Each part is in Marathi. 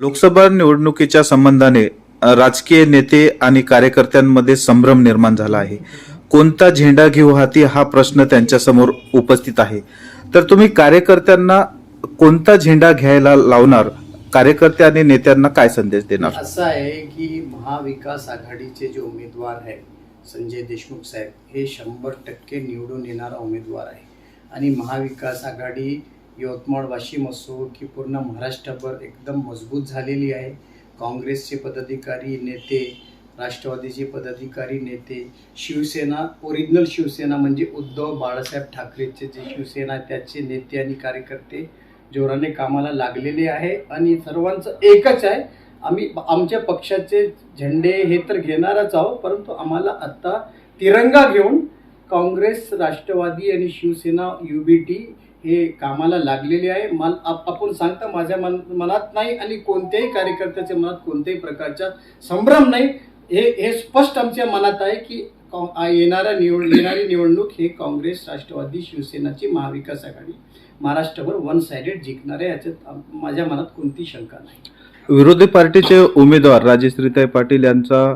लोकसभा निवडणुकीच्या संबंधाने राजकीय नेते आणि कार्यकर्त्यांमध्ये संभ्रम निर्माण झाला आहे. कोणता झेंडा घेऊ हाती हा प्रश्न त्यांच्यासमोर उपस्थित आहे. तर तुम्ही कार्यकर्त्यांना कोणता झेंडा घ्यायला लावणार? कार्यकर्ते आणि नेत्यांना काय संदेश देणार? असं आहे की महाविकास आघाडीचे जे उमेदवार आहेत संजय देशमुख साहेब हे शंभर टक्के निवडून येणारा उमेदवार आहे आणि महाविकास आघाडी यवतमाळ वाशिम असो की पूर्ण महाराष्ट्रभर एकदम मजबूत झालेली आहे. काँग्रेसचे पदाधिकारी नेते राष्ट्रवादीचे पदाधिकारी नेते शिवसेना ओरिजिनल शिवसेना म्हणजे उद्धव बाळासाहेब ठाकरेचे जे शिवसेना त्याचे नेते आणि कार्यकर्ते जोराने कामाला लागलेले आहे आणि सर्वांचं एकच आहे. आम्ही आमच्या पक्षाचे झेंडे हे तर घेणारच आहोत परंतु आम्हाला आत्ता तिरंगा घेऊन काँग्रेस राष्ट्रवादी आणि शिवसेना यू बी टी हे कामाला लागलेले आहे. मला आपण सांगता माझ्या मन मनात नाही आणि कोणत्याही कार्यकर्त्याच्या मनात कोणत्याही प्रकारचा संभ्रम नाही. हे हे स्पष्ट आमच्या मनात आहे की येणारा निवड येणारी निवडणूक हे काँग्रेस राष्ट्रवादी शिवसेनाची महाविकास आघाडी महाराष्ट्रभर वन सायडेड जिंकणार आहे याच्यात माझ्या मनात कोणती शंका नाही. विरोधी पार्टीचे उमेदवार राजेश्रीताई पाटील यांचा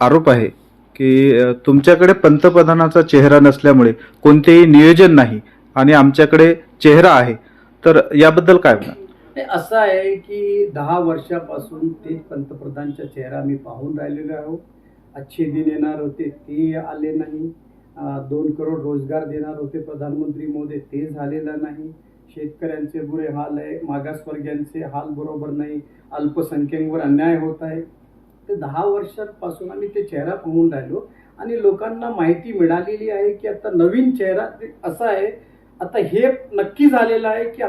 आरोप आहे की तुमच्याकडे पंतप्रधानाचा चेहरा नसल्यामुळे कोणतेही नियोजन नाही. आणि आमच्याकडे चेहरा आहे. तर याबद्दल काय म्हणा असं आहे की दहा वर्षापासून ते पंतप्रधानचा चेहरा मी पाहून राहिलेलो आहो अच्छे दिन येणार होते ते आले नाही. दोन करोड रोजगार देणार होते प्रधानमंत्री मोदी ते झालेलं नाही. शेतकऱ्यांचे बुरे हाल आहे मागासवर्गीयांचे हाल बरोबर नाही अल्पसंख्येवर अन्याय होत आहे. तर दहा वर्षांपासून आम्ही ते चेहरा पाहून राहिलो आणि लोकांना माहिती मिळालेली आहे की आता नवीन चेहरा ते आहे आता हे नक्की झालेलं आहे की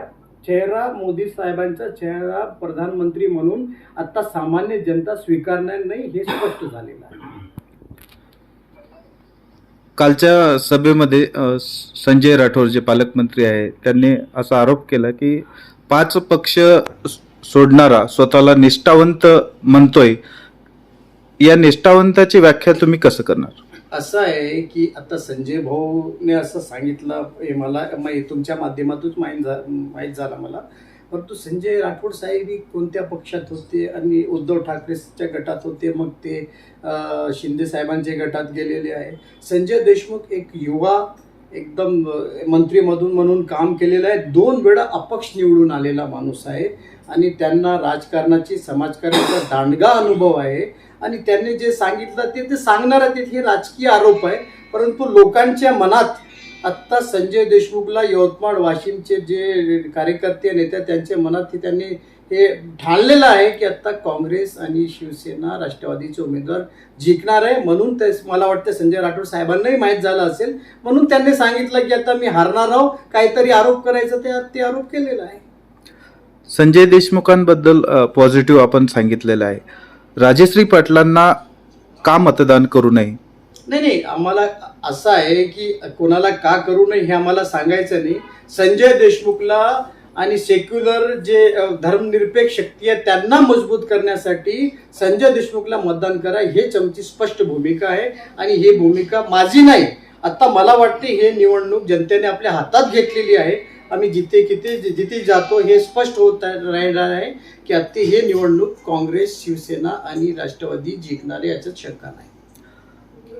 चेहरा मोदी साहेबांचा चेहरा प्रधानमंत्री म्हणून आता सामान्य जनता स्वीकारणार नाही हे स्पष्ट झालेलं आहे. कालच्या सभेमध्ये संजय राठोड जे पालकमंत्री आहे त्यांनी असा आरोप केला की पाच पक्ष सोडणारा स्वतःला निष्ठावंत म्हणतोय. या निष्ठावंताची व्याख्या तुम्ही कसं करणार? असं आहे की आता संजय भाऊने असं सांगितलं हे मला तुमच्या माध्यमातूनच माहीत झा माहीत झालं मला. परंतु संजय राठोड साहेब ही कोणत्या पक्षात होते आणि उद्धव ठाकरेच्या गटात होते मग ते शिंदे साहेबांच्या गटात गेलेले आहे. संजय देशमुख एक युवा एकदम मंत्रीमधून म्हणून काम केलेलं आहे. दोन वेळा अपक्ष निवडून आलेला माणूस आहे. आणि त्यांना राजकारणाची समाजकारणाचा दांडगा अनुभव आहे. आणि त्यांनी जे सांगितलं ते ते सांगणार आहेत. हे राजकीय आरोप आहे. परंतु लोकांच्या मनात आत्ता संजय देशमुखला यवतमाळ वाशिमचे जे कार्यकर्ते नेते त्यांच्या मनात हे त्यांनी हे ठाणलेलं आहे की आत्ता काँग्रेस आणि शिवसेना राष्ट्रवादीचे उमेदवार जिंकणार आहे. म्हणून ते मला वाटतं संजय राठोड साहेबांनाही माहीत झालं असेल. म्हणून त्यांनी सांगितलं की आता मी हारणार आहो काहीतरी आरोप करायचं ते ते आरोप केलेला आहे. संजय देशमुखांबद्दल पॉझिटिव्ह आपण सांगितलेलं आहे. राजेश्री पाटलांना का मतदान करू नये? नाही नाही आम्हाला असं आहे की कोणाला का करू नये हे आम्हाला सांगायचं नाही. संजय देशमुखला आणि सेक्युलर जे धर्मनिरपेक्ष शक्ती आहे त्यांना मजबूत करण्यासाठी संजय देशमुखला मतदान करा हे आमची स्पष्ट भूमिका आहे. आणि ही भूमिका माझी नाही. आता मला वाटते हे निवडणूक जनतेने आपल्या हातात घेतलेली आहे. आम्ही जिथे किती जिथे जातो हे स्पष्ट होत राहिणार राहणार आहे की आता हे निवडणूक काँग्रेस शिवसेना आणि राष्ट्रवादी जिंकणारे याच्यात शंका नाही.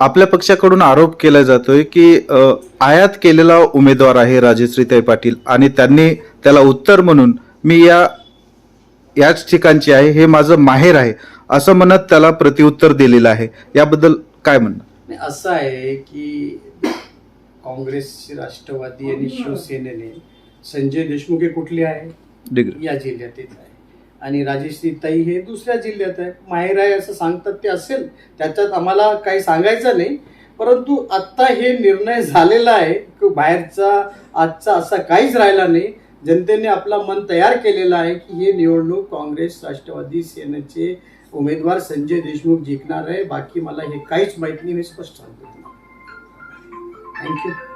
आपल्या पक्षाकडून आरोप केला जातोय की आयात केलेला उमेदवार आहे राजेश्रीताई पाटील आणि त्यांनी त्याला उत्तर म्हणून मी या याच ठिकाणची आहे हे माझं माहेर आहे असं म्हणत त्याला प्रतिउत्तर दिलेलं आहे. याबद्दल काय म्हणणं? असं आहे की काँग्रेस राष्ट्रवादी आणि शिवसेनेने संजय देशमुख हे कुठले आहे? या जिल्ह्यात येत आहे. आणि राजेश्री ताई हे दुसऱ्या जिल्ह्यात आहे माहेर आहे असं सांगतात ते असेल त्याच्यात आम्हाला काही सांगायचं नाही. परंतु आत्ता हे निर्णय झालेला आहे की बाहेरचा आजचा असा काहीच राहिला नाही. जनतेने आपला मन तयार केलेला आहे की हे निवडणूक काँग्रेस राष्ट्रवादी सेनेचे उमेदवार संजय देशमुख जिंकणार आहे. बाकी मला हे काहीच माहिती नाही मी स्पष्ट सांगतो थँक्यू